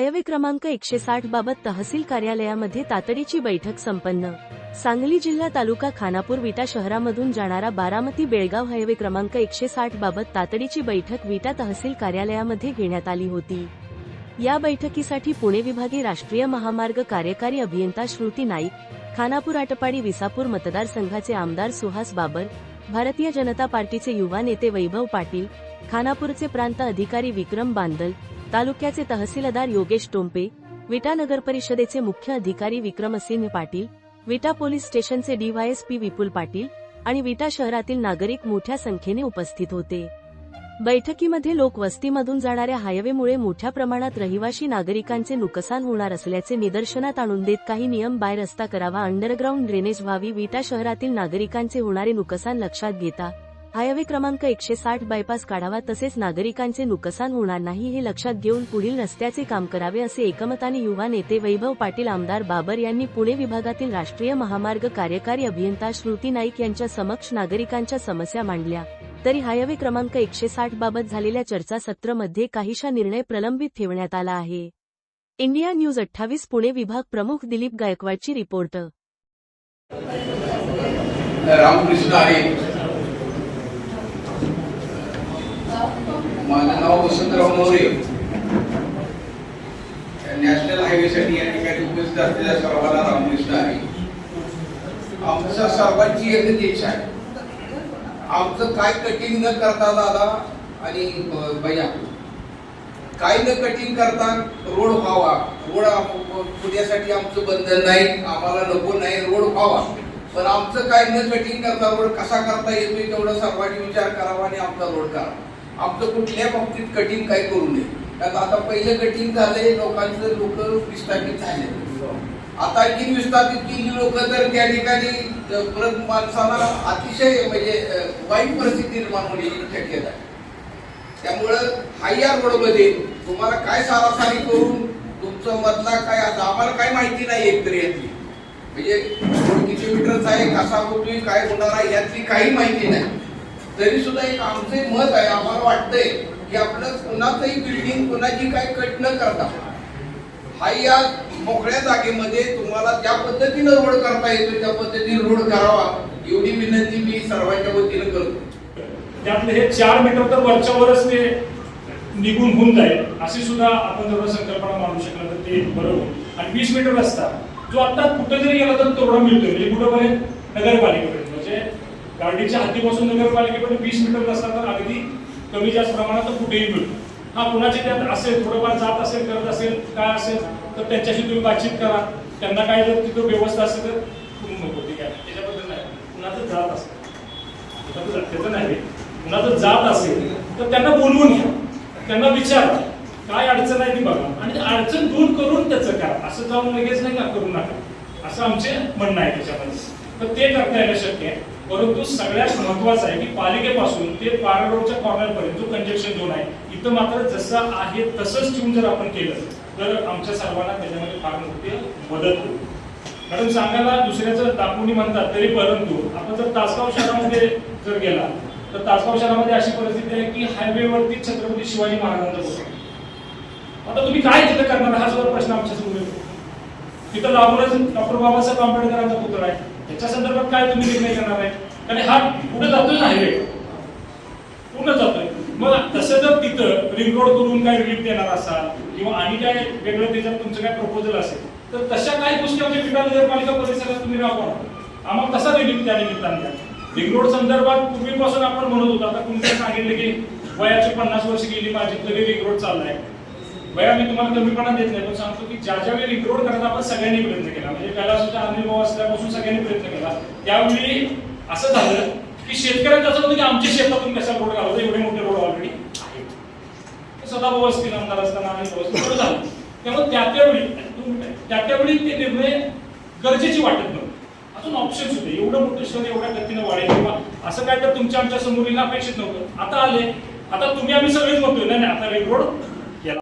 Highway क्रमांक एकशे साठ बाबत तहसील कार्यालयामध्ये तातडीची बैठक संपन्न. सांगली जिल्हा तालुका खानापूर विटा शहरामधून जाणारा बारामती बेळगाव हायवे क्रमांक एकशे साठ बाबत तातडीची बैठक विटा तहसील कार्यालयामध्ये घेण्यात आली होती. या बैठकीसाठी पुणे विभागीय राष्ट्रीय महामार्ग कार्यकारी अभियंता श्रुती नाईक खानापूर आटपाडी विसापूर मतदारसंघाचे आमदार सुहास बाबर भारतीय जनता पार्टीचे युवा नेते वैभव पाटील खानापूरचे प्रांत अधिकारी विक्रम बांदल तालुक्याचे तहसीलदार योगेश टोंपे विटा नगर परिषदेचे मुख्य अधिकारी विक्रमसिंह पाटील विटा पोलीस स्टेशनचे डीवायएसपी विपुल पाटील आणि विटा शहरातील नागरिक मोठ्या संख्येने उपस्थित होते. बैठकीमध्ये लोक वस्तीमधून जाणाऱ्या हायवेमुळे मोठ्या प्रमाणात रहिवाशी नागरिकांचे नुकसान होणार असल्याचे निदर्शनात आणून देत काही नियम बाय रस्ता करावा अंडरग्राऊंड ड्रेनेज व्हावी विटा शहरातील नागरिकांचे होणारे नुकसान लक्षात घेता हायवे क्रमांक एकशे साठ बायपास काढावा. तसेच नागरिकांचे नुकसान होणार नाही हे लक्षात घेऊन पुढील रस्त्याचे काम करावे असे एकमताने युवा नेते वैभव पाटील आमदार बाबर यांनी पुणे विभागातील राष्ट्रीय महामार्ग कार्यकारी अभियंता श्रुती नाईक यांच्या समक्ष नागरिकांच्या समस्या मांडल्या. तरी हायवे क्रमांक एकशे साठ बाबत झालेल्या चर्चासत्रामध्ये काहीशा निर्णय प्रलंबित ठेवण्यात आला आहे. इंडिया न्यूज अठ्ठावीस पुणे विभाग प्रमुख दिलीप गायकवाडची रिपोर्ट. रामकृष्ण आहे माझं नाव वसंतराव मोरे. नॅशनल हायवेसाठी या ठिकाणी उपस्थित असलेल्या सर्वांना रामकृष्ण आहे. आमच्या सर्वांची एकच इच्छा आहे. आमचं काय कठीण न करता दादा आणि ब- भैया काय न कठीण करता रोड व्हावा. रोड पुण्यासाठी आमचं बंधन नाही आम्हाला नको नाही रोड व्हावा. पण आमचं काय न कठीण करता रोड कसा करता येतोय तेवढं सर्वांनी विचार करावा आणि आमचा रोड करावा. आमचं कुठल्या बाबतीत कठीण काय करू नये. कारण आता पहिलं कठीण झालंय लोकांचं लोक विस्थापित झाले. आता आणखी विस्थापित केली लोक तर त्या ठिकाणी परत माणसाला अतिशय म्हणजे वाईट परिस्थिती निर्माण होण्याची शक्यता आहे. त्यामुळं हा या रोडमध्ये तुम्हाला काय सारासारी करून तुमचं मधला काय आता आम्हाला काय माहिती नाही एकतरी यातली. म्हणजे किती मीटरचा आहे कसा होतोय काय होणार आहे यातली काही माहिती नाही. तरी सुद्धा एक आमचं मत आहे. आम्हाला वाटतंय की आपलं कुणाचंही बिल्डिंग कुणाची काही कट न करता हा या मोकळ्या जागेमध्ये तुम्हाला ज्या पद्धतीनं रोड करता येतो त्या पद्धतीने रोड करावा एवढी विनंती मी सर्वांच्या वतीनं करतो. त्यातले हे चार मीटर तर वरच्या वरच ते निघून होऊन जाईल अशी सुद्धा आपण जर संकल्पना मानू शकला तर ते बरोबर. आणि वीस मीटर रस्ता जो आता कुठे जरी गेला तर तोडा मिळतोय म्हणजे कुठंपर्यंत नगरपालिकेकडे. म्हणजे गाडीच्या हातीपासून नगरपालिकेपर्यंत वीस मीटर रस्ता तर अगदी कमी जास्त प्रमाणात कुठेही मिळतो. हा कुणाचे त्यात असेल थोडंफार जात असेल करत असेल काय असेल तर त्यांच्याशी तुम्ही बातचीत करा. त्यांना काय जर तिथं व्यवस्था असेल तर तुम्ही नको ठीक आहे? त्याच्याबद्दल नाही. कुणाचं जात असेल. त्याचं नाही. कुणाचं जात असेल तर त्यांना बोलवून घ्या. त्यांना विचारा. काय अडचण आहे ती बघा. आणि अडचण दूर करून त्याचं करा. असं जाऊन लगेच नाही का करू नका. असं आमचे म्हणणं आहे त्याच्यामध्ये. तर ते करता येणं शक्य आहे. परंतु सगळ्यात महत्वाचं आहे की पालिकेपासून ते पारा रोडच्या कॉर्नर जो कंजेक्शन झोन आहे इथं मात्र जसं आहे तसंच ठेवून जर आपण केलं तर आमच्या सर्वांना त्याच्यामध्ये फार मोठी मदत होईल. कारण सांगायला दुसऱ्याचं दाखवणी म्हणतात तरी परंतु आपण जर तासगाव शहरामध्ये जर गेला तर तासगाव शहरामध्ये अशी परिस्थिती आहे की हायवेवरती छत्रपती शिवाजी महाराजांचा पुतळा आता तुम्ही काय तिथं करणार? हा सुद्धा प्रश्न आमच्यासमोर येतो. तिथं लागूनच डॉक्टर बाबासाहेब आंबेडकरांचा पुतळा आहे. त्याच्या संदर्भात काय तुम्ही निर्णय करणार आहे? आणि हा पुढे जातोय ना हायवे पूर्ण जातोय. मग तसं जर तिथं रिंग रोड करून काय रिलीफ देणार असाल किंवा आणि काय वेगळं त्याच्यात तुमचं काय प्रपोजल असेल तर तशा काही गोष्टी आमच्या जर मला परिसरात तुम्ही राबवा. आम्हाला कसा रिलीफ त्या निमित्ताने. द्या रिंग रोड संदर्भात पूर्वीपासून आपण म्हणत होतो आता तुम्ही सांगितलं की वयाची पन्नास वर्ष गेली माझी तरी रिंग रोड चाललाय. वया मी तुम्हाला कमीपणा देत नाही पण सांगतो की ज्या ज्यावेळी रिंग रोड करण्याचा आपण सगळ्यांनी प्रयत्न केला. म्हणजे त्याला सुद्धा अनुभव असल्यापासून सगळ्यांनी प्रयत्न केला. त्यावेळी असं झालं की शेतकऱ्यांचं असं होतं की आमच्या शेतातून कशा रोड घालवतो? एवढे मोठे रोड ऑलरेडी आहेत. सदाभाऊ असतील आमदार असताना आणि झालं. त्यामुळे त्या त्यावेळी त्या त्यावेळी ते निर्णय गरजेची वाटत नव्हते. अजून ऑप्शन्स होते. एवढं मोठं शहर एवढ्या गतीनं वाढेल किंवा असं काय तर तुमच्या आमच्यासमोर अपेक्षित नव्हतं. आता आले. आता तुम्ही आम्ही सगळेच म्हणतोय नाही आता रिंग रोड